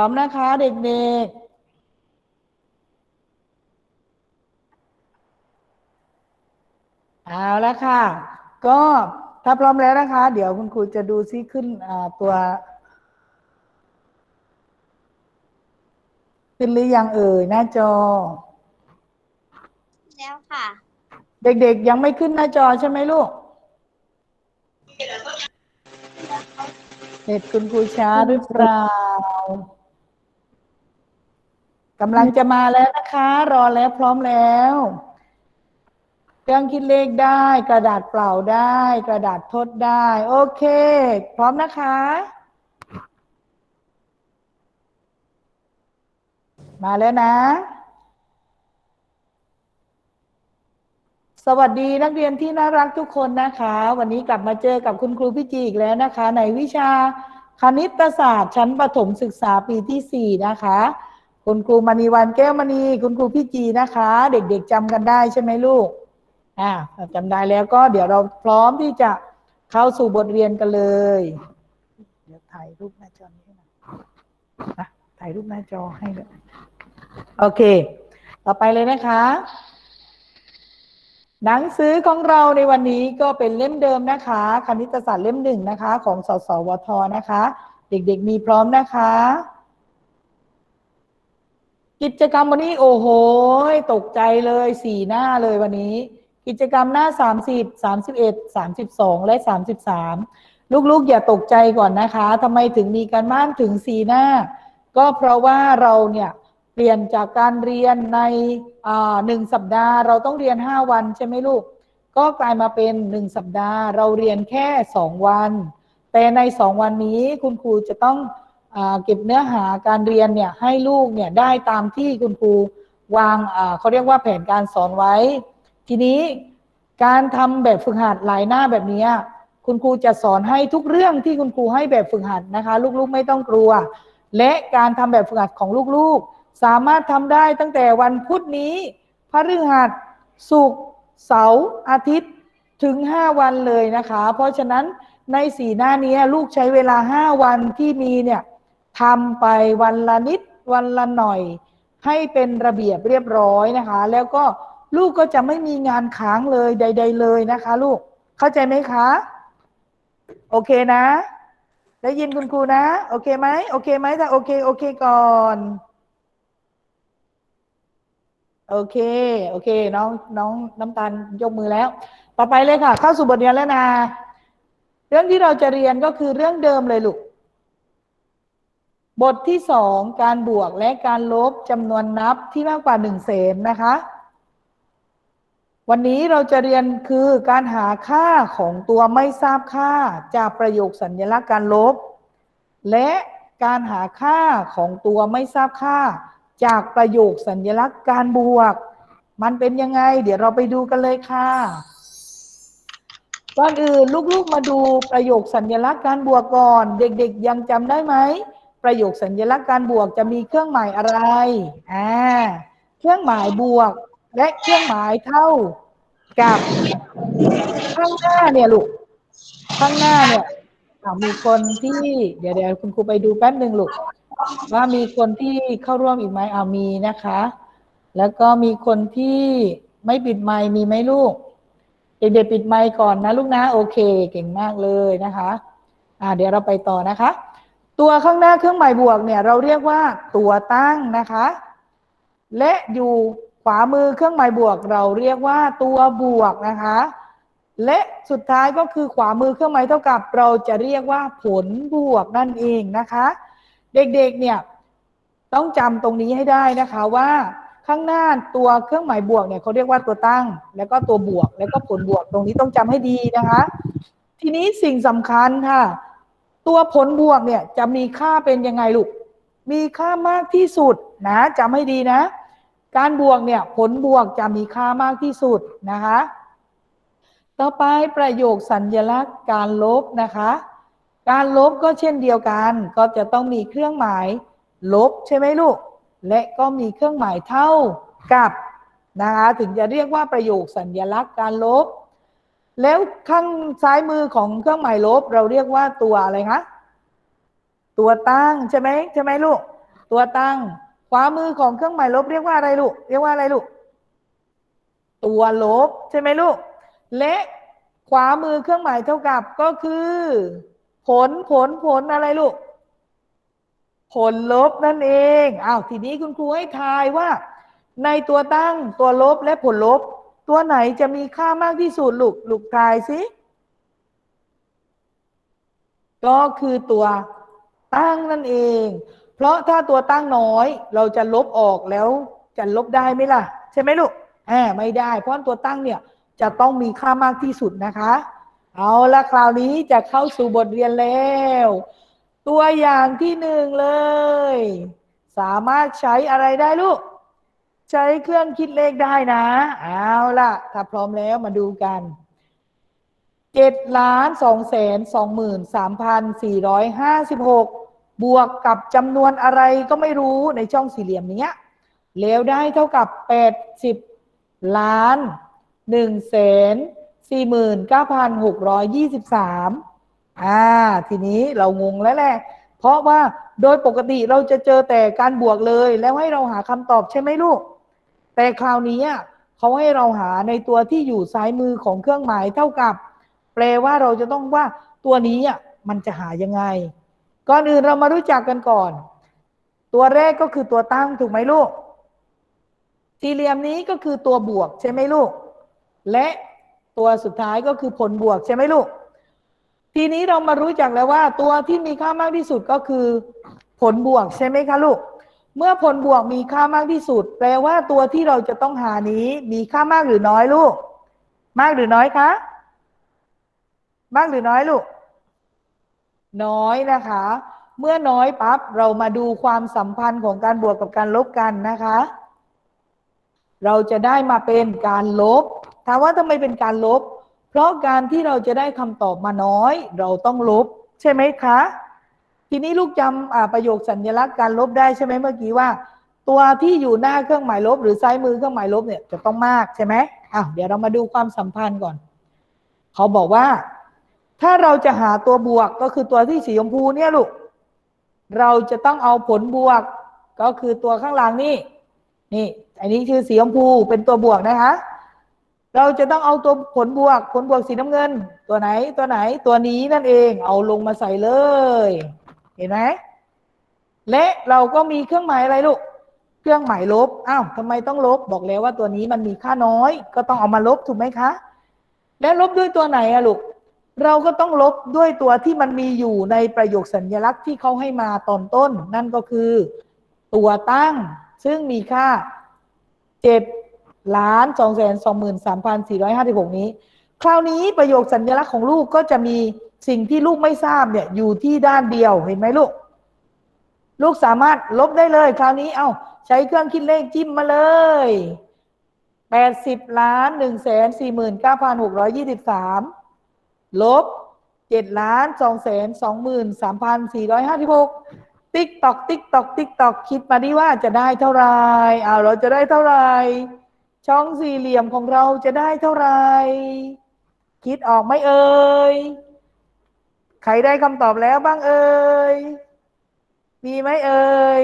ร้อมนะคะเด็กๆเอาละค่ะ ก็ถ้าพร้อมแล้วนะคะ เดี๋ยวคุณครูจะดูซิขึ้นอ่าตัวขึ้นหรือยังเอ่ยหน้าจอ แล้วค่ะ เด็กๆยังไม่ขึ้นหน้าจอใช่ไหมลูกเด็กคุณครูช้าหรือเปล่า กำลังจะมาแล้วนะคะ รอแล้วพร้อมแล้วเครื่องคิดเลขได้ กระดาษเปล่าได้ กระดาษทดได้ โอเค พร้อมนะคะ มาแล้วนะ สวัสดีนักเรียนที่น่ารักทุกคนนะคะ วันนี้กลับมาเจอกับคุณครูพี่จีอีกแล้วนะคะ ในวิชาคณิตศาสตร์ชั้นประถมศึกษาปีที่สี่นะคะ คุณครูมณีวันแก้วมณีคุณครูพี่จีนะคะ เด็กๆจำกันได้ใช่ไหมลูกอ่าจำได้แล้วก็เดี๋ยวเราพร้อมที่จะเข้าสู่บทเรียนกันเลย เดี๋ยวถ่ายรูปหน้าจอนี้ให้หน่อยนะถ่ายรูปหน้าจอให้เลยโอเค ต่อไปเลยนะคะ หนังสือของเราในวันนี้ก็เป็นเล่มเดิมนะคะ คณิตศาสตร์เล่มหนึ่งนะคะ ของสสวทนะคะ เด็กๆมีพร้อมนะคะ กิจกรรมวันนี้โอ้โหตกใจเลยสี่หน้าเลยวันนี้ กิจกรรมหน้าสามสิบสามสิบเอ็ดสามสิบสองและสามสิบสามลูกๆ อย่าตกใจก่อนนะคะทำไมถึงมีการบ้านถึงสี่หน้า ก็เพราะว่าเราเนี่ยเปลี่ยนจากการเรียนในหนึ่งสัปดาห์ เราต้องเรียนห้าวันใช่ไหมลูก ก็กลายมาเป็นหนึ่งสัปดาห์ เราเรียนแค่สองวัน แต่ในสองวันนี้คุณครูจะต้อง เก็บเนื้อหาการเรียนเนี่ยให้ลูกเนี่ยได้ตามที่คุณครูวางเขาเรียกว่าแผนการสอนไว้ ทีนี้การทำแบบฝึกหัดหลายหน้าแบบนี้คุณครูจะสอนให้ทุกเรื่องที่คุณครูให้แบบฝึกหัดนะคะ ลูกๆไม่ต้องกลัว และการทำแบบฝึกหัดของลูกๆ สามารถทำได้ตั้งแต่วันพุธนี้พฤหัสศุกร์เสาร์อาทิตย์ถึง 5 วันเลยนะคะ เพราะฉะนั้นในสีหน้านี้ลูกใช้เวลา 5 วันที่มีเนี่ย ทำไปวันละนิดวันละหน่อย ให้เป็นระเบียบเรียบร้อยนะคะ แล้วก็ลูกก็จะไม่มีงานค้างเลยใด ๆ เลยนะคะ ลูกเข้าใจไหมคะ โอเคนะ ได้ยินคุณครูนะ โอเคไหมโอเคไหมถ้าโอเค โอเคก่อนโอเค โอเค น้อง น้องน้ำตาลยกมือแล้ว ต่อไปเลยค่ะ เข้าสู่บทเรียนแล้วนะ เรื่องที่เราจะเรียนก็คือเรื่องเดิมเลยลูก บทที่สองการบวกและการลบจำนวนนับที่มากกว่าหนึ่งเศษนะคะ วันนี้เราจะเรียนคือการหาค่าของตัวไม่ทราบค่าจากประโยคสัญลักษณ์การลบ และการหาค่าของตัวไม่ทราบค่า จากประโยคสัญลักษณ์การบวก มันเป็นยังไง เดี๋ยวเราไปดูกันเลยค่ะก่อนอื่นลูกๆมาดูประโยคสัญลักษณ์การบวกก่อน เด็กๆยังจำได้ไหม ประโยคสัญลักษณ์การบวกจะมีเครื่องหมายอะไรอ่าเครื่องหมายบวก และเครื่องหมายเท่ากับข้างหน้าเนี่ยลูกข้างหน้าเนี่ยมีคนที่ เดี๋ยวเดี๋ยวคุณครูไปดูแป๊บหนึ่งลูกว่ามีคนที่เข้าร่วมอีกไหมเอามีนะคะ แล้วก็มีคนที่ไม่ปิดไมค์มีไหมลูกเด็กๆปิดไมค์ก่อนนะลูกนะ โอเค เก่งมากเลยนะคะ อ่า เดี๋ยวเราไปต่อนะคะ ตัวข้างหน้าเครื่องหมายบวกเนี่ยเราเรียกว่าตัวตั้งนะคะ และอยู่ขวามือเครื่องหมายบวก เราเรียกว่าตัวบวกนะคะ และสุดท้ายก็คือขวามือเครื่องหมายเท่ากับ เราจะเรียกว่าผลบวกนั่นเองนะคะ เด็กๆเนี่ยต้องจำตรงนี้ให้ได้นะคะว่า ข้างหน้าตัวเครื่องหมายบวกเนี่ยเขาเรียกว่าตัวตั้ง แล้วก็ตัวบวก แล้วก็ผลบวกตรงนี้ต้องจำให้ดีนะคะ ทีนี้สิ่งสำคัญค่ะ ตัวผลบวกเนี่ยจะมีค่าเป็นยังไงลูก มีค่ามากที่สุดนะจำให้ดีนะ การบวกเนี่ยผลบวกจะมีค่ามากที่สุดนะคะ ต่อไปประโยคสัญลักษณ์การลบนะคะ การลบก็เช่นเดียวกัน ก็จะต้องมีเครื่องหมายลบใช่ไหมลูก และก็มีเครื่องหมายเท่ากับนะคะถึงจะเรียกว่าประโยคสัญลักษณ์การลบ แล้วข้างซ้ายมือของเครื่องหมายลบ เราเรียกว่าตัวอะไรคะตัวตั้งใช่ไหมใช่ไหมลูก ตัวตั้ง ขวามือของเครื่องหมายลบ เรียกว่าอะไรลูก เรียกว่าอะไรลูก ตัวลบใช่ไหมลูก และขวามือเครื่องหมายเท่ากับก็คือ ผลผลผลอะไรลูก ผลลบนั่นเองอ้าวทีนี้คุณครูให้ทายว่า ในตัวตั้งตัวลบและผลลบ ตัวไหนจะมีค่ามากที่สุดลูกลูกทายสิก็คือตัวตั้งนั่นเอง เพราะถ้าตัวตั้งน้อย เราจะลบออกแล้วจะลบได้ไหมล่ะ ใช่ไหมลูกแอบไม่ได้ เพราะตัวตั้งเนี่ยจะต้องมีค่ามากที่สุดนะคะ เอาละคราวนี้จะเข้าสู่บทเรียนแล้ว ตัวอย่างที่หนึ่งเลย สามารถใช้อะไรได้ลูก ใช้เครื่องคิดเลขได้นะ เอาล่ะ ถ้าพร้อมแล้วมาดูกันเจ็ดล้านสองแสนสองหมื่นสามพันสี่ร้อยห้าสิบหกบวกกับจำนวนอะไรก็ไม่รู้ในช่องสี่เหลี่ยมนี้แล้วได้เท่ากับแปดสิบล้านหนึ่งแสนสี่หมื่นเก้าพันหกร้อยยี่สิบสามอ่า ทีนี้เรางงแล้วแหละ เพราะว่าโดยปกติเราจะเจอแต่การบวกเลยแล้วให้เราหาคำตอบใช่ไหมลูก แต่คราวนี้เขาให้เราหาในตัวที่อยู่ซ้ายมือของเครื่องหมายเท่ากับ แปลว่าเราจะต้องว่าตัวนี้มันจะหายังไง ก่อนอื่นเรามารู้จักกันก่อน ตัวแรกก็คือตัวตั้งถูกไหมลูกสี่เหลี่ยมนี้ก็คือตัวบวกใช่ไหมลูก และตัวสุดท้ายก็คือผลบวกใช่ไหมลูก ทีนี้เรามารู้จักแล้วว่า ตัวที่มีค่ามากที่สุดก็คือ ผลบวกใช่ไหมคะลูก เมื่อผลบวกมีค่ามากที่สุด แปลว่าตัวที่เราจะต้องหานี้ มีค่ามากหรือน้อยลูก มากหรือน้อยคะ มากหรือน้อยลูก น้อยนะคะ เมื่อน้อยปั๊บเรามาดูความสัมพันธ์ของการบวกกับการลบกันนะคะ เราจะได้มาเป็นการลบถามว่าทำไมเป็นการลบ เพราะการที่เราจะได้คำตอบมาน้อย เราต้องลบ ใช่ไหมคะ ทีนี้ลูกจำประโยคสัญลักษณ์การลบได้ใช่ไหมเมื่อกี้ว่า ตัวที่อยู่หน้าเครื่องหมายลบ หรือซ้ายมือเครื่องหมายลบเนี่ยจะต้องมากใช่ไหมอะเดี๋ยวเรามาดูความสัมพันธ์ก่อน เขาบอกว่า ถ้าเราจะหาตัวบวกก็คือตัวที่สีชมพูเนี่ยลูกเราจะต้องเอาผลบวก ก็คือตัวข้างหลังนี่นี่อันนี้คือสีชมพูเป็นตัวบวกนะคะเราจะต้องเอาตัวผลบวก ผลบวกสีน้ำเงิน ตัวไหนตัวไหนตัวนี้นั่นเอง เอาลงมาใส่เลย เห็นไหมและเราก็มีเครื่องหมายอะไรลูก เครื่องหมายลบ อ้าวทำไมต้องลบ บอกแล้วว่าตัวนี้มันมีค่าน้อย ก็ต้องเอามาลบถูกไหมคะ และลบด้วยตัวไหนอะลูก เราก็ต้องลบด้วยตัวที่มันมีอยู่ในประโยคสัญลักษณ์ที่เขาให้มาตอนต้น นั่นก็คือ ตัวตั้ง ซึ่งมีค่าเจ็ดล้านสองแสนสองหมื่นสามพันสี่ร้อยห้าสิบหกนี้ คราวนี้ประโยคสัญลักษณ์ของลูกก็จะมี สิ่งที่ลูกไม่ทราบเนี่ย อยู่ที่ด้านเดียวเห็นไหมลูก ลูกสามารถลบได้เลย คราวนี้เอ้าใช้เครื่องคิดเลขจิ้มมาเลยแปดสิบล้านหนึ่งแสนสี่หมื่นเก้าพันหกร้อยยี่สิบสามลบเจ็ดล้านสองแสนสองหมื่นสามพันสี่ร้อยห้าสิบหกติ๊กตอกติ๊กตอกติ๊กตอกคิดมาดิว่าจะได้เท่าไหรอ้าเราจะได้เท่าไรช่องสี่เหลี่ยมของเราจะได้เท่าไรคิดออกไหมเอ่ย ใครได้คำตอบแล้วบ้างเอ่ย มีไหมเอ่ย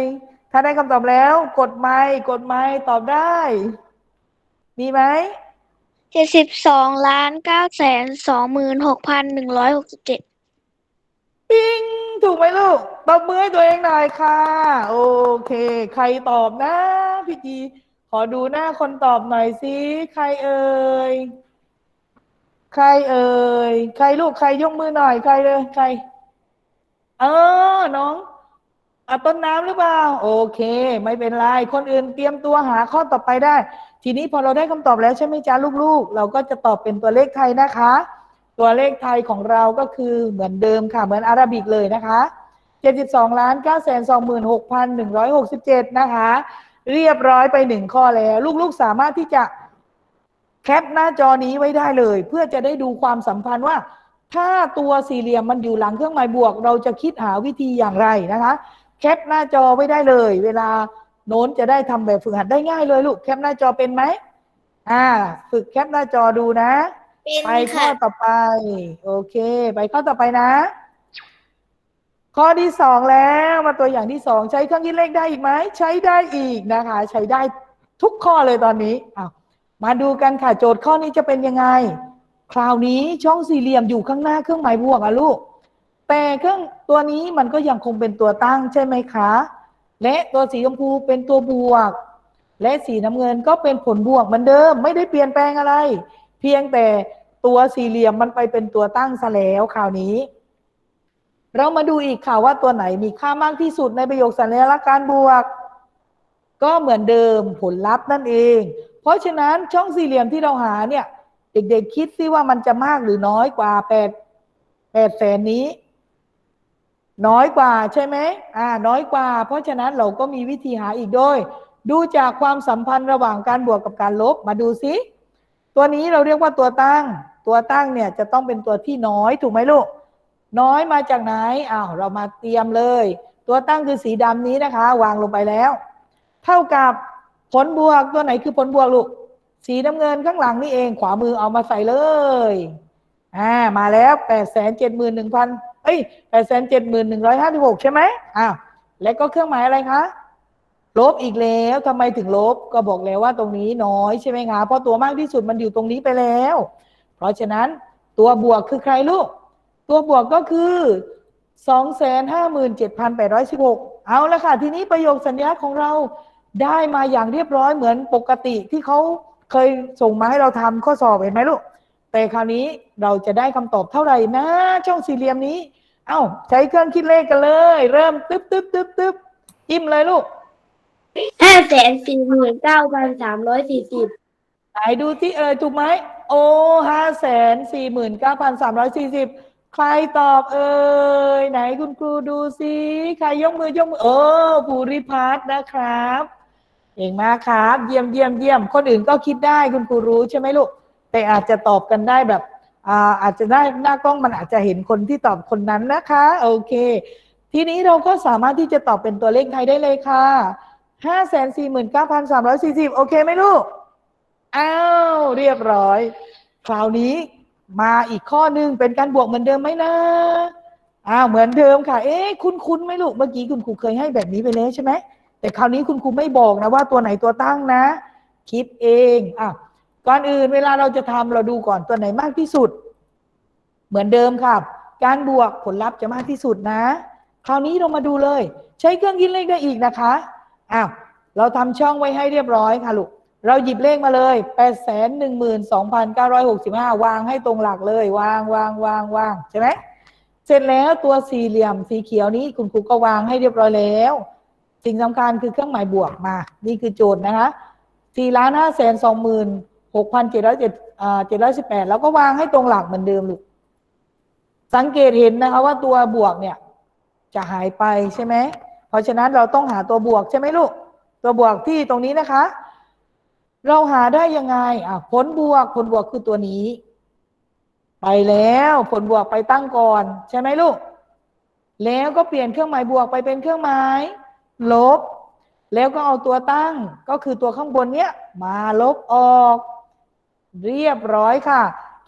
ถ้าได้คำตอบแล้ว กดไม้กดไม้ตอบได้ มีไหมเจ็ดสิบสองล้านเก้าแสนสองหมื่นหกพันหนึ่งร้อยหกสิบเจ็ดปิงถูกไหมลูกตบมือให้ตัวเองหน่อยค่ะ โอเค ใครตอบนะ พี่จี ขอดูหน้าคนตอบหน่อยสิ ใครเอ่ย ใครเอ่ยใครลูกใครยกมือหน่อยใครเลยใคร เออน้องอะต้นน้ำหรือเปล่า โอเค ไม่เป็นไร คนอื่นเตรียมตัวหาข้อต่อไปได้ ทีนี้พอเราได้คำตอบแล้วใช่ไหมจ๊ะลูกๆ เราก็จะตอบเป็นตัวเลขไทยนะคะ ตัวเลขไทยของเราก็คือเหมือนเดิมค่ะ เหมือนอาราบิกเลยนะคะ72ล้าน9แสน26,167นะคะ เรียบร้อยไปหนึ่งข้อแล้ว ลูกๆสามารถที่จะ แคปหน้าจอนี้ไว้ได้เลย เพื่อจะได้ดูความสัมพันธ์ว่า ถ้าตัวสี่เหลี่ยมมันอยู่หลังเครื่องหมายบวก เราจะคิดหาวิธีอย่างไรนะคะ แคปหน้าจอไว้ได้เลย เวลาโน้นจะได้ทำแบบฝึกหัดได้ง่ายเลยลูกแคปหน้าจอเป็นไหมอ่า ฝึกแคปหน้าจอดูนะเป็นไปข้อค่ะต่อไป โอเค ไปข้อต่อไปนะ ข้อที่สองแล้วมาตัวอย่างที่สองใช้เครื่องคิดเลขได้อีกไหมใช้ได้อีกนะคะ ใช้ได้ทุกข้อเลยตอนนี้อ้าว มาดูกันค่ะโจทย์ข้อนี้จะเป็นยังไง คราวนี้ช่องสี่เหลี่ยมอยู่ข้างหน้าเครื่องหมายบวกอะลูก แต่เครื่องตัวนี้มันก็ยังคงเป็นตัวตั้งใช่ไหมคะ และตัวสีชมพูเป็นตัวบวก และสีน้ำเงินก็เป็นผลบวกเหมือนเดิม ไม่ได้เปลี่ยนแปลงอะไร เพียงแต่ตัวสี่เหลี่ยมมันไปเป็นตัวตั้งซะแล้วคราวนี้ เรามาดูอีกค่ะว่าตัวไหนมีค่ามากที่สุดในประโยคสัญลักษณ์การบวก ก็เหมือนเดิมผลลัพธ์นั่นเอง เพราะฉะนั้นช่องสี่เหลี่ยมที่เราหาเนี่ย เด็กๆคิดซิว่ามันจะมากหรือน้อยกว่าแปดแปดแสนนี้ น้อยกว่าใช่ไหมอ่า น้อยกว่า เพราะฉะนั้นเราก็มีวิธีหาอีกโดย ดูจากความสัมพันธ์ระหว่างการบวกกับการลบมาดูซิตัวนี้เราเรียกว่าตัวตั้ง ตัวตั้งเนี่ยจะต้องเป็นตัวที่น้อยถูกไหมลูก น้อยมาจากไหนอ้าวเรามาเตรียมเลย ตัวตั้งคือสีดำนี้นะคะ วางลงไปแล้ว เท่ากับ ผลบวกตัวไหนคือผลบวกลูก สีน้ำเงินข้างหลังนี่เอง ขวามือเอามาใส่เลยอ่ามาแล้วแปดแสนเจ็ดหมื่นหนึ่งพันเอ้ยแปดแสนเจ็ดหมื่นหนึ่งร้อยห้าสิบหกใช่ไหมอ้าวแล้วก็เครื่องหมายอะไรคะลบอีกแล้วทำไมถึงลบก็บอกแล้วว่าตรงนี้น้อยใช่ไหมคะเพราะตัวมากที่สุดมันอยู่ตรงนี้ไปแล้ว เพราะฉะนั้นตัวบวกคือใครลูก ตัวบวกก็คือสองแสนห้าหมื่นเจ็ดพันแปดร้อยสิบหกเอาละค่ะ ทีนี้ประโยคสัญญาของเรา ได้มาอย่างเรียบร้อยเหมือนปกติที่เขาเคยส่งมาให้เราทำข้อสอบเห็นไหมลูก แต่คราวนี้เราจะได้คำตอบเท่าไหร่นะ ช่องสี่เหลี่ยมนี้ เอ้า ใช้เครื่องคิดเลขกันเลย เริ่มตึ๊บตึ๊บตึ๊บตึ๊บจิ้มเลยลูกห้าแสนสี่หมื่นเก้าพันสามร้อยสี่สิบไหนดูที่เอ่ยถูกไหมโอ้ห้าแสนสี่หมื่นเก้าพันสามร้อยสี่สิบใครตอบเอ่ยไหนคุณครูดูสิใครยกมือยกมือเออภูริพัฒน์นะครับ เก่งมากครับ เยี่ยมเยี่ยมเยี่ยม คนอื่นก็คิดได้คุณครูรู้ใช่ไหมลูก แต่อาจจะตอบกันได้แบบอาอาจจะได้หน้ากล้องมันอาจจะเห็นคนที่ตอบคนนั้นนะคะ โอเค ทีนี้เราก็สามารถที่จะตอบเป็นตัวเลขไทยได้เลยค่ะห้าแสนสี่หมื่นเก้าพันสามร้อยสี่สิบโอเคไหมลูก อ้าว เรียบร้อย คราวนี้มาอีกข้อหนึ่งเป็นการบวกเหมือนเดิมไหมนะอ้าวเหมือนเดิมค่ะ เอ๊ะ คุณคุณไหมลูก เมื่อกี้คุณครูเคยให้แบบนี้ไปแล้วใช่ไหม แต่คราวนี้คุณครูไม่บอกนะว่าตัวไหนตัวตั้งนะ คิดเองอะก่อนอื่นเวลาเราจะทำเราดูก่อนตัวไหนมากที่สุด เหมือนเดิมครับ การบวกผลลัพธ์จะมากที่สุดนะ คราวนี้เรามาดูเลย ใช้เครื่องคิดเลขได้อีกนะคะอ้าวเราทำช่องไว้ให้เรียบร้อยค่ะลูกเราหยิบเลขมาเลยแปดแสนหนึ่งหมื่นสองพันเก้าร้อยหกสิบห้าวางให้ตรงหลักเลย วางวางวางวางใช่ไหมเสร็จแล้วตัวสี่เหลี่ยมสีเขียวนี้คุณครูก็วางให้เรียบร้อยแล้ว สิ่งสำคัญคือเครื่องหมายบวกมา นี่คือโจทย์นะคะสี่ล้านห้าแสนสองหมื่นหกพันเจ็ดร้อยเจ็ดเจ็ดร้อยสิบแปดแล้วก็วางให้ตรงหลักเหมือนเดิมลูกสังเกตเห็นนะคะว่าตัวบวกเนี่ย จะหายไปใช่ไหม เพราะฉะนั้นเราต้องหาตัวบวกใช่ไหมลูก ตัวบวกที่ตรงนี้นะคะ เราหาได้ยังไงอะผลบวกผลบวกคือตัวนี้ ไปแล้วผลบวกไปตั้งก่อน ใช่ไหมลูก แล้วก็เปลี่ยนเครื่องหมายบวกไปเป็นเครื่องหมาย ลบ แล้วก็เอาตัวตั้งก็คือตัวข้างบนเนี้ยมาลบออก เรียบร้อยค่ะ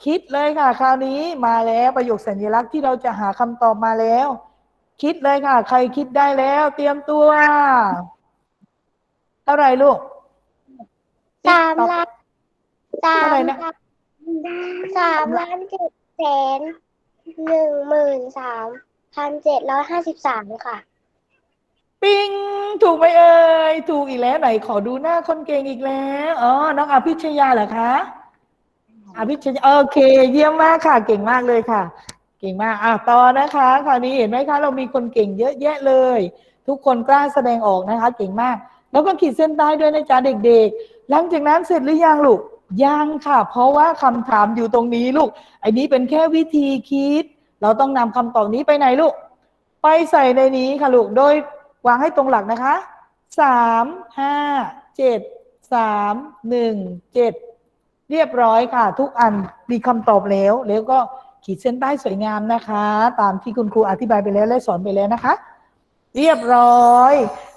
คิดเลยค่ะ คราวนี้มาแล้วประโยคสัญลักษณ์ที่เราจะหาคำตอบมาแล้ว คิดเลยค่ะ ใครคิดได้แล้ว เตรียมตัว เท่าไหร่ลูกสามล้านสาเท่ามไหร่นะล้านสามล้านเจ็ดแสนหนึ่งหมื่นสามพันเจ็ดร้อยห้าสิบสามค่ะ ปิ้งถูกไหมเอ่ยถูกอีกแล้วไหนขอดูหน้าคนเก่งอีกแล้วอ๋อน้องอภิชยาเหรอคะอภิชยาโอเค เยี่ยมมากค่ะ เก่งมากเลยค่ะ เก่งมากอะต่อนะคะคราวนี้เห็นไหมคะ เรามีคนเก่งเยอะแยะเลย ทุกคนกล้าแสดงออกนะคะ เก่งมาก แล้วก็ขีดเส้นใต้ด้วยนะจ๊ะเด็ก ๆ หลังจากนั้นเสร็จหรือยังลูกยังค่ะ เพราะว่าคำถามอยู่ตรงนี้ลูกไอ้นี้เป็นแค่วิธีคิด เราต้องนำคำตอบนี้ไปไหนลูก ไปใส่ในนี้ค่ะลูกโดย วางให้ตรงหลักนะคะสามห้าเจ็ดสามหนึ่งเจ็ดเรียบร้อยค่ะ ทุกอันมีคำตอบแล้ว แล้วก็ขีดเส้นใต้สวยงามนะคะ ตามที่คุณครูอธิบายไปแล้วและสอนไปแล้วนะคะ เรียบร้อย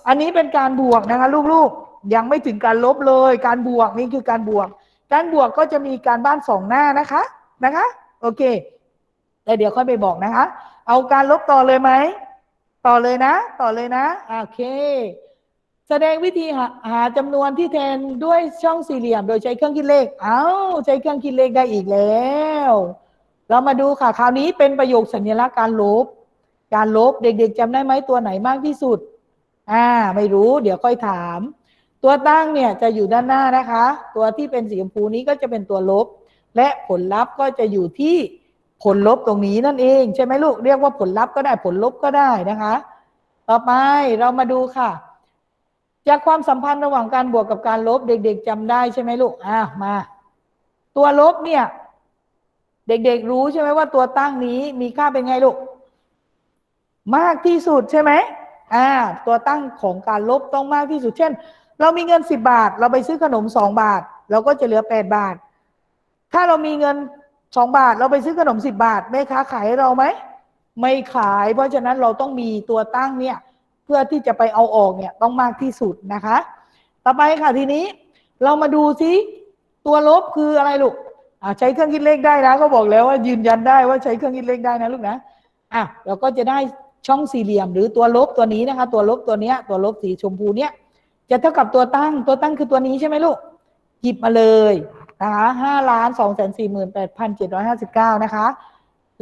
อันนี้เป็นการบวกนะคะ ลูกๆ ยังไม่ถึงการลบเลย การบวกนี่คือการบวก การบวกก็จะมีการบ้านสองหน้านะคะนะคะ โอเคแต่เดี๋ยวค่อยไปบอกนะคะ เอาการลบต่อเลยไหม ต่อเลยนะ ต่อเลยนะ โอเค แสดงวิธีหาหาจำนวนที่แทนด้วยช่องสี่เหลี่ยม โดยใช้เครื่องคิดเลข เอ้า ใช้เครื่องคิดเลขได้อีกแล้ว เรามาดูค่ะ คราวนี้เป็นประโยคสัญลักษณ์การลบ การลบ เด็กๆจำได้ไหมตัวไหนมากที่สุด อ่า ไม่รู้ เดี๋ยวค่อยถาม ตัวตั้งเนี่ยจะอยู่ด้านหน้านะคะ ตัวที่เป็นสีชมพูนี้ก็จะเป็นตัวลบ และผลลัพธ์ก็จะอยู่ที่ ผลลบตรงนี้นั่นเอง ใช่ไหมลูกเรียกว่าผลลัพธ์ก็ได้ผลลบก็ได้นะคะ ต่อไปเรามาดูค่ะ จากความสัมพันธ์ระหว่างการบวกกับการลบเด็ก ๆจำได้ใช่ไหมลูกอะมา ตัวลบเนี่ย เด็กๆรู้ใช่ไหมว่าตัวตั้งนี้มีค่าเป็นไงลูกมากที่สุดใช่ไหมอ่า ตัวตั้งของการลบต้องมากที่สุด เช่น เรามีเงินสิบบาท เราไปซื้อขนมสองบาท เราก็จะเหลือแปดบาท ถ้าเรามีเงิน สองบาทเราไปซื้อขนมสิบบาทแม่ค้าขายให้เราไหมไม่ขาย เพราะฉะนั้นเราต้องมีตัวตั้งเนี่ยเพื่อที่จะไปเอาออกเนี่ยต้องมากที่สุดนะคะ ต่อไปค่ะทีนี้เรามาดูซิตัวลบคืออะไรลูกใช้เครื่องคิดเลขได้นะก็บอกแล้วว่ายืนยันได้ว่าใช้เครื่องคิดเลขได้นะลูกนะอะเราก็จะได้ช่องสี่เหลี่ยม หรือตัวลบตัวนี้นะคะ ตัวลบตัวเนี้ยตัวลบสีชมพูเนี้ยจะเท่ากับตัวตั้งตัวตั้งคือตัวนี้ใช่ไหมลูกหยิบมาเลย นะคะห้าล้านสองแสนสี่หมื่นแปดพันเจ็ดร้อยห้าสิบเก้านะคะ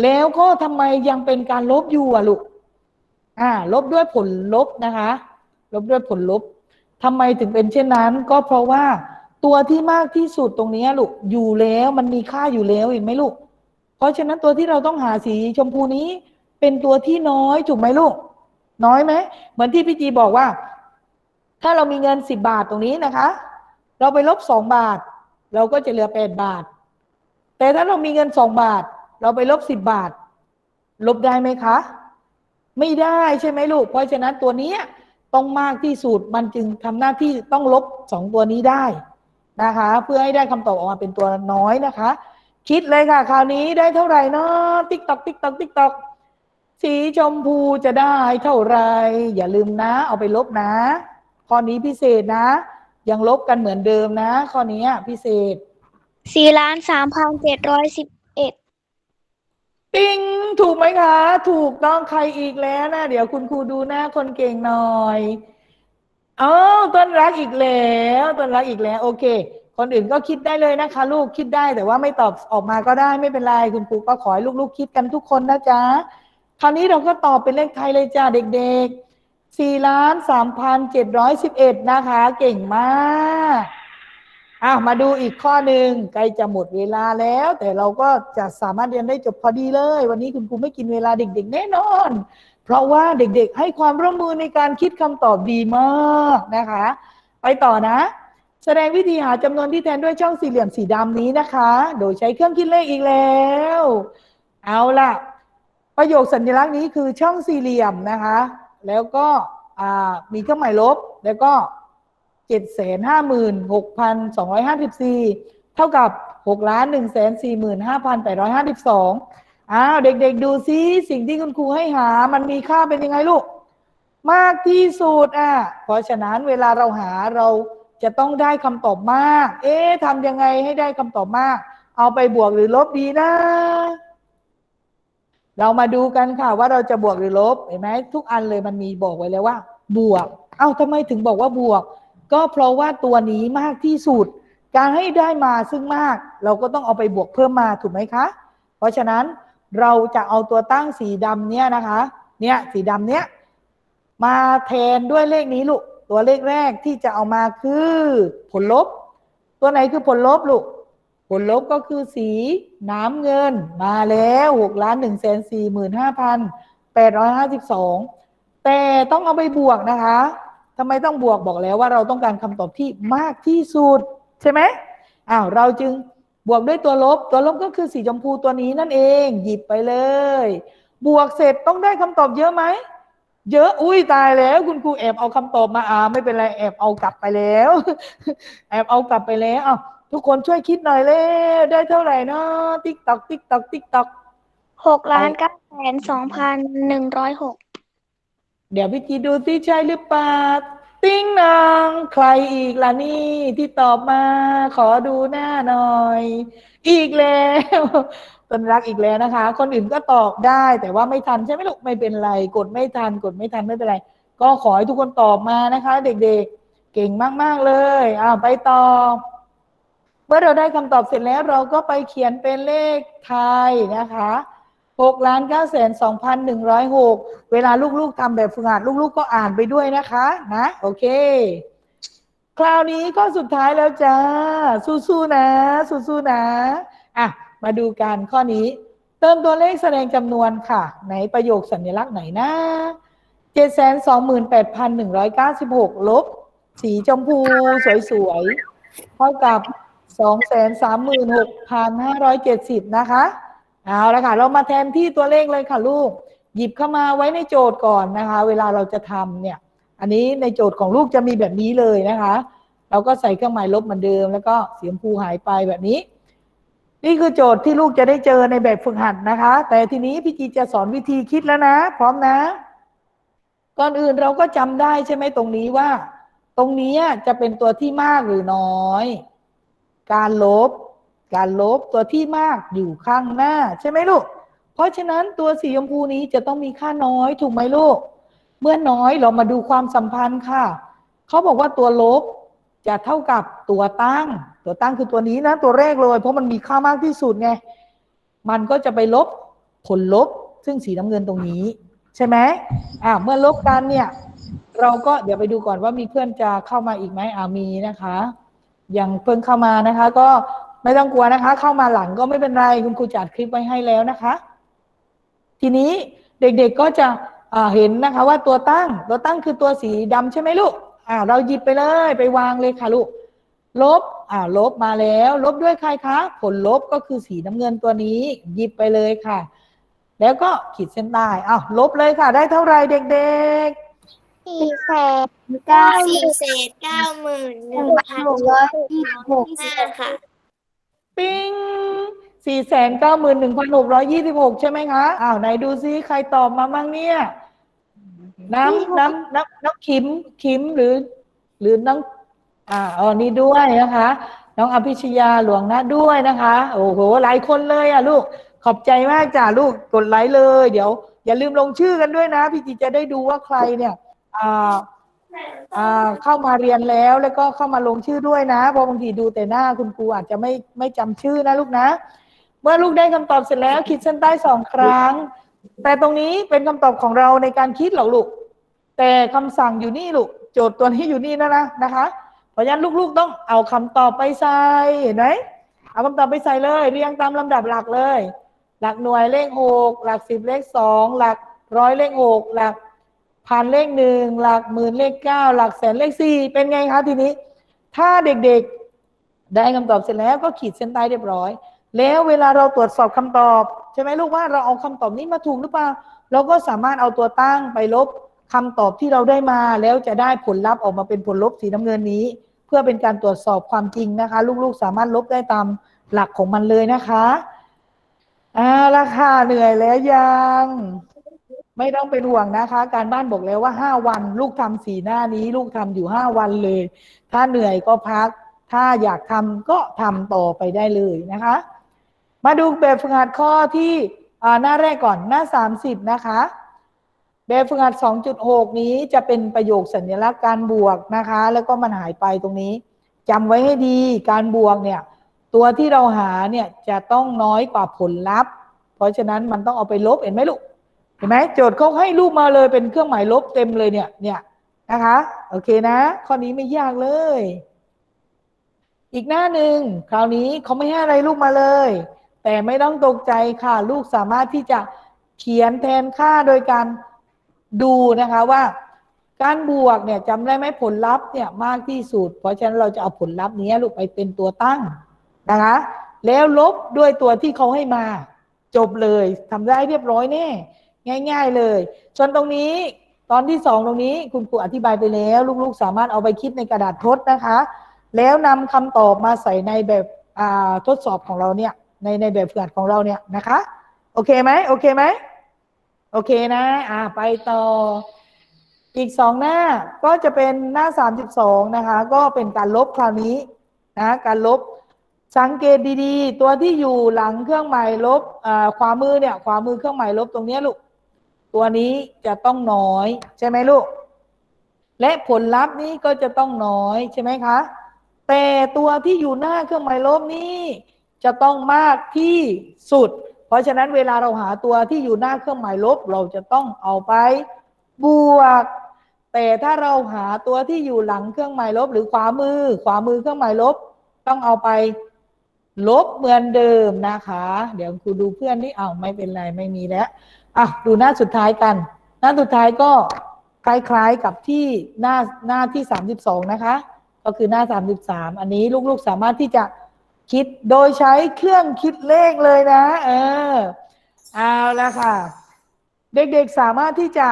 แล้วก็ทำไมยังเป็นการลบอยู่อะลูก อ่า ลบด้วยผลลบนะคะ ลบด้วยผลลบทำไมถึงเป็นเช่นนั้น ก็เพราะว่าตัวที่มากที่สุดตรงนี้ลูก อยู่แล้วมันมีค่าอยู่แล้วเห็นไหมลูก เพราะฉะนั้นตัวที่เราต้องหาสีชมพูนี้ เป็นตัวที่น้อยถูกไหมลูก น้อยไหม เหมือนที่พี่จีบอกว่า ถ้าเรามีเงินสิบบาทตรงนี้นะคะ เราไปลบสองบาท เราก็จะเหลือแปดบาท แต่ถ้าเรามีเงินสองบาท เราไปลบสิบบาท ลบได้ไหมคะ ไม่ได้ใช่ไหมลูก เพราะฉะนั้นตัวนี้ต้องมากที่สุดมันจึงทำหน้าที่ต้องลบสองตัวนี้ได้นะคะ เพื่อให้ได้คำตอบออกมาเป็นตัวน้อยนะคะ คิดเลยค่ะคราวนี้ได้เท่าไหร่เนาะติ๊กตอกติ๊กตอกติ๊กตอกสีชมพูจะได้เท่าไหรอย่าลืมนะ เอาไปลบนะข้อนี้พิเศษนะ ยังลบกันเหมือนเดิมนะ ข้อนี้พิเศษสี่ล้านสามพันเจ็ดร้อยสิบเอ็ดติ้งถูกไหมคะ ถูกต้องใครอีกแล้วนะ เดี๋ยวคุณครูดูหน้าคนเก่งหน่อยเอ้าต้นรักอีกแล้วต้นรักอีกแล้ว โอเค คนอื่นก็คิดได้เลยนะคะ ลูกคิดได้แต่ว่าไม่ตอบออกมาก็ได้ไม่เป็นไรคุณครูก็ขอให้ลูกๆคิดกันทุกคนนะจ๊ะคราวนี้เราก็ตอบเป็นเลขไทยเลยจ้าเด็ก ๆ สี่ล้านสามพันเจ็ดร้อยสิบเอ็ดนะคะ เก่งมากอะมาดูอีกข้อหนึ่งใกล้จะหมดเวลาแล้ว แต่เราก็จะสามารถเรียนได้จบพอดีเลย วันนี้คุณครูไม่กินเวลาเด็กๆแน่นอน เพราะว่าเด็กๆให้ความร่วมมือในการคิดคำตอบดีมากนะคะ ไปต่อนะ แสดงวิธีหาจำนวนที่แทนด้วยช่องสี่เหลี่ยมสีดำนี้นะคะ โดยใช้เครื่องคิดเลขอีกแล้ว เอาล่ะ ประโยคสัญลักษณ์นี้คือช่องสี่เหลี่ยมนะคะ แล้วก็มีเครื่องหมายลบ แล้วก็เจ็ดแสนห้าหมื่นหกพันสองร้อยห้าสิบสี่เท่ากับหกล้านหนึ่งแสนสี่หมื่นห้าพันแปดร้อยห้าสิบสองอ้าว เด็กๆ ดูซิสิ่งที่คุณครูให้หา มันมีค่าเป็นยังไงลูก มากที่สุดอะ เพราะฉะนั้นเวลาเราหาเราจะต้องได้คำตอบมาก เอ๊ะทำยังไงให้ได้คำตอบมาก เอาไปบวกหรือลบดีนะ เรามาดูกันค่ะว่าเราจะบวกหรือลบเห็นไหมทุกอันเลยมันมีบอกไว้แล้วว่า บวก เอ้าทำไมถึงบอกว่าบวก ก็เพราะว่าตัวนี้มากที่สุด การให้ได้มาซึ่งมาก เราก็ต้องเอาไปบวกเพิ่มมาถูกไหมคะ เพราะฉะนั้นเราจะเอาตัวตั้งสีดำเนี่ยนะคะ เนี่ยสีดำเนี้ยมาแทนด้วยเลขนี้ลูก ตัวเลขแรกที่จะเอามาคือผลลบ ตัวไหนคือผลลบลูก ผลลบก็คือสีน้ำเงินมาแล้วหกล้านหนึ่งแสนสี่หมื่นห้าพันแปดร้อยห้าสิบสองแต่ต้องเอาไปบวกนะคะทำไมต้องบวกบอกแล้วว่าเราต้องการคำตอบที่มากที่สุด ใช่ไหมอ้าวเราจึงบวกด้วยตัวลบ ตัวลบก็คือสีชมพูตัวนี้นั่นเอง หยิบไปเลย บวกเสร็จต้องได้คำตอบเยอะไหมเยอะอุ้ยตายแล้ว คุณครูแอบเอาคำตอบมาอ่าไม่เป็นไรแอบเอากลับไปแล้ว แอบเอากลับไปแล้วอ้าว ทุกคนช่วยคิดหน่อยเลยได้เท่าไหร่เนาะติ๊กตอกติ๊กตอกติ๊กตอกหกล้านเก้าแสนสองพันหนึ่งร้อยหกเดี๋ยวพี่จีดูซิใช่หรือเปล่าติ้งนางใครอีกล่ะนี่ที่ตอบมา ขอดูหน้าหน่อย อีกแล้วต้นรักอีกแล้วนะคะ คนอื่นก็ตอบได้แต่ว่าไม่ทันใช่ไหมลูกไม่เป็นไร กดไม่ทันกดไม่ทันไม่เป็นไร ก็ขอให้ทุกคนตอบมานะคะ เด็กๆ เก่งมากๆเลยอ้าวไปต่อ เมื่อเราได้คำตอบเสร็จแล้วเราก็ไปเขียนเป็นเลขไทยนะคะ6ล้าน9แสน2,106 เวลาลูกๆทำแบบฝึกหัดลูกๆ ก็อ่านไปด้วยนะคะนะโอเค คราวนี้ก็สุดท้ายแล้วจ้า สู้ๆนะ สู้ๆนะอะมาดูกันข้อนี้ เติมตัวเลขแสดงจำนวนค่ะ ไหนประโยคสัญลักษณ์ไหนนะ728,196ลบ สีชมพูสวยๆเท่ากับ 236,570นหกพันห้าร้อยเจ็ดสิบนะคะ เอาละค่ะ เรามาแทนที่ตัวเลขเลยค่ะลูก หยิบเข้ามาไว้ในโจทย์ก่อนนะคะ เวลาเราจะทำเนี่ย อันนี้ในโจทย์ของลูกจะมีแบบนี้เลยนะคะ เราก็ใส่เครื่องหมายลบเหมือนเดิม แล้วก็เสีชมพูหายไปแบบนี้ นี่คือโจทย์ที่ลูกจะได้เจอในแบบฝึกหัดนะคะ แต่ทีนี้พี่จีจะสอนวิธีคิดแล้วนะ พร้อมนะ ก่อนอื่นเราก็จำได้ใช่ไหมตรงนี้ว่า ตรงนี้จะเป็นตัวที่มากหรือน้อย การลบ การลบตัวที่มากอยู่ข้างหน้าใช่ไหมลูก เพราะฉะนั้นตัวสีชมพูนี้จะต้องมีค่าน้อยถูกไหมลูก เมื่อน้อยเรามาดูความสัมพันธ์ค่ะ เขาบอกว่าตัวลบจะเท่ากับตัวตั้ง ตัวตั้งคือตัวนี้นะ ตัวแรกเลย เพราะมันมีค่ามากที่สุดไง มันก็จะไปลบผลลบซึ่งสีน้ำเงินตรงนี้ ใช่ไหมอ่าเมื่อลบกันเนี่ย เราก็เดี๋ยวไปดูก่อนว่ามีเพื่อนจะเข้ามาอีกไหมอ่ามีนะคะ อยังเพิ่งเข้ามานะคะ ก็ไม่ต้องกลัวนะคะ เข้ามาหลังก็ไม่เป็นไรคุณครูจัดคลิปไว้ให้แล้วนะคะ ทีนี้เด็กๆก็จะเห็นนะคะว่าตัวตั้งตัวตั้งคือตัวสีดำใช่ไหมลูกอ่าเราหยิบไปเลยไปวางเลยค่ะลูกลบอ่าลบมาแล้ว ลบด้วยใครคะ ผลลบก็คือสีน้ำเงินตัวนี้ หยิบไปเลยค่ะ แล้วก็ขีดเส้นใต้อ้าวลบเลยค่ะ ได้เท่าไหร่เด็กๆ สี่แสนเก้าสี่เศษเก้าหมื่นหนึ่งพันหกร้อยยี่สิบหกค่ะปิ้งสี่แสนเก้าหมื่นหนึ่งพันหกร้อยยี่สิบหกใช่ไหมคะอ้าวไหนดูซิใครตอบมาบ้างเนี่ย น้ำน้ำน้ำน้ำคิมคิมหรือ หรือน้องอ่าอ๋อนี่ด้วยนะคะ น้องอภิชยาหลวงนะด้วยนะคะ โอ้โห หลายคนเลยอะลูก ขอบใจมากจ้ะลูก กดไลค์เลย เดี๋ยว อย่าลืมลงชื่อกันด้วยนะ พี่จีจะได้ดูว่าใครเนี่ย เข้ามาเรียนแล้วแล้วก็เข้ามาลงชื่อด้วยนะเพราะบางทีดูแต่หน้าคุณครูอาจจะไม่ไม่จำชื่อนะลูกนะ เมื่อลูกได้คำตอบเสร็จแล้วขีดเส้นใต้สองครั้ง แต่ตรงนี้เป็นคำตอบของเราในการคิดหรอกลูก แต่คำสั่งอยู่นี่ลูกโจทย์ตัวนี้อยู่นี่นะนะนะคะ เพราะฉะนั้นลูกๆต้องเอาคำตอบไปใส่เห็นไหมเอาคำตอบไปใส่เลย เรียงตามลำดับหลักเลย หลักหน่วยเลขหกหลักสิบเลขสองหลักร้อยเลขหกหลัก พันเลขหนึ่งหลักหมื่นเลขเก้าหลักแสนเลขสี่เป็นไงคะทีนี้ ถ้าเด็กๆได้คำตอบเสร็จแล้วก็ขีดเส้นใต้เรียบร้อย แล้วเวลาเราตรวจสอบคำตอบใช่ไหมลูกว่าเราเอาคำตอบนี้มาถูกหรือเปล่าเราก็สามารถเอาตัวตั้งไปลบคำตอบที่เราได้มาแล้วจะได้ผลลัพธ์ออกมาเป็นผลลบสีน้ำเงินนี้ เพื่อเป็นการตรวจสอบความจริงนะคะ ลูกๆ สามารถลบได้ตามหลักของมันเลยนะคะอ่าราคาเหนื่อยแล้วยัง ไม่ต้องเป็นห่วงนะคะ การบ้านบอกแล้วว่าห้าวัน ลูกทำสีหน้านี้ ลูกทำอยู่ห้าวันเลย ถ้าเหนื่อยก็พัก ถ้าอยากทำก็ทำต่อไปได้เลยนะคะ มาดูแบบฝึกหัดข้อที่อ่าหน้าแรกก่อนหน้า 30 นะคะ แบบฝึกหัด 2.6 นี้จะเป็นประโยคสัญลักษณ์การบวกนะคะ แล้วก็มันหายไปตรงนี้จำไว้ให้ดีการบวกเนี่ยตัวที่เราหาเนี่ยจะต้องน้อยกว่าผลลัพธ์ เพราะฉะนั้นมันต้องเอาไปลบเห็นไหมลูก เห็นไหมโจทย์เขาให้รูปมาเลยเป็นเครื่องหมายลบเต็มเลยเนี่ยเนี่ยนะคะ โอเคนะ ข้อนี้ไม่ยากเลย อีกหน้าหนึ่งคราวนี้เขาไม่ให้อะไรลูกมาเลย แต่ไม่ต้องตกใจค่ะ ลูกสามารถที่จะเขียนแทนค่าโดยการดูนะคะว่า การบวกเนี่ยจำได้ไหมผลลัพธ์เนี่ยมากที่สุด เพราะฉะนั้นเราจะเอาผลลัพธ์นี้ลูกไปเป็นตัวตั้งนะคะ แล้วลบด้วยตัวที่เขาให้มา จบเลยทำได้เรียบร้อยแน่ ง่าย ๆเลย ส่วนตรงนี้ตอนที่สองตรงนี้คุณครูอธิบายไปแล้ว ลูกๆ สามารถเอาไปคิดในกระดาษทดนะคะ แล้วนำคำตอบมาใส่ในแบบทดสอบของเราเนี่ยในในแบบฝึกหัดของเราเนี่ยนะคะ โอเคไหมโอเคไหมโอเคนะอ่าไปต่ออีกสองหน้าก็จะเป็นหน้าสามสิบสองนะคะ ก็เป็นการลบคราวนี้นะการลบสังเกตดีๆ ตัวที่อยู่หลังเครื่องหมายลบขวามือเนี่ยขวามือเครื่องหมายลบตรงนี้ลูก ตัวนี้จะต้องน้อย ใช่ไหมลูก และผลลัพธ์นี้ก็จะต้องน้อยใช่ไหมคะ แต่ตัวที่อยู่หน้าเครื่องหมายลบนี้ จะต้องมากที่สุด เพราะฉะนั้นเวลาเราหาตัวที่อยู่หน้าเครื่องหมายลบ เราจะต้องเอาไปบวก แต่ถ้าเราหาตัวที่อยู่หลังเครื่องหมายลบ หรือขวามือ ขวามือเครื่องหมายลบ ต้องเอาไปลบเหมือนเดิมนะคะ เดี๋ยวครูดูเพื่อนนี่อ้าวไม่เป็นไรไม่มีแล้ว อะดูหน้าสุดท้ายกัน หน้าสุดท้ายก็คล้ายๆกับที่หน้าหน้าที่สามสิบสองนะคะ ก็คือหน้าสามสิบสามอันนี้ลูกๆสามารถที่จะคิดโดยใช้เครื่องคิดเลขเลยนะ เออเอาละค่ะ เด็กๆสามารถที่จะ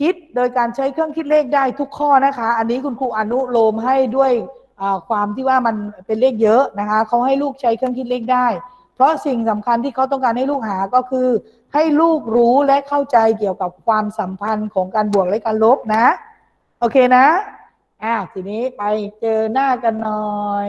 คิดโดยการใช้เครื่องคิดเลขได้ทุกข้อนะคะ อันนี้คุณครูอนุโลมให้ด้วยความที่ว่ามันเป็นเลขเยอะนะคะเขาให้ลูกใช้เครื่องคิดเลขได้ เพราะสิ่งสำคัญที่เขาต้องการให้ลูกหาก็คือ ให้ลูกรู้และเข้าใจเกี่ยวกับความสัมพันธ์ของการบวกและการลบนะ โอเคนะอ่าทีนี้ไปเจอหน้ากันหน่อย